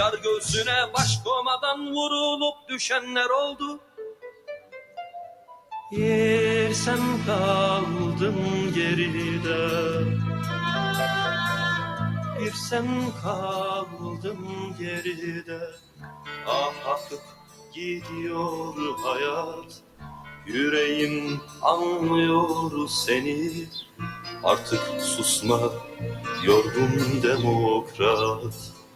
Yar göğsüne baş komadan vurulup düşenler oldu. Yer sen geride. Bir sen geride. Ah akıp gidiyor hayat. Yüreğim anlıyor seni. Artık susma yorgun demokrat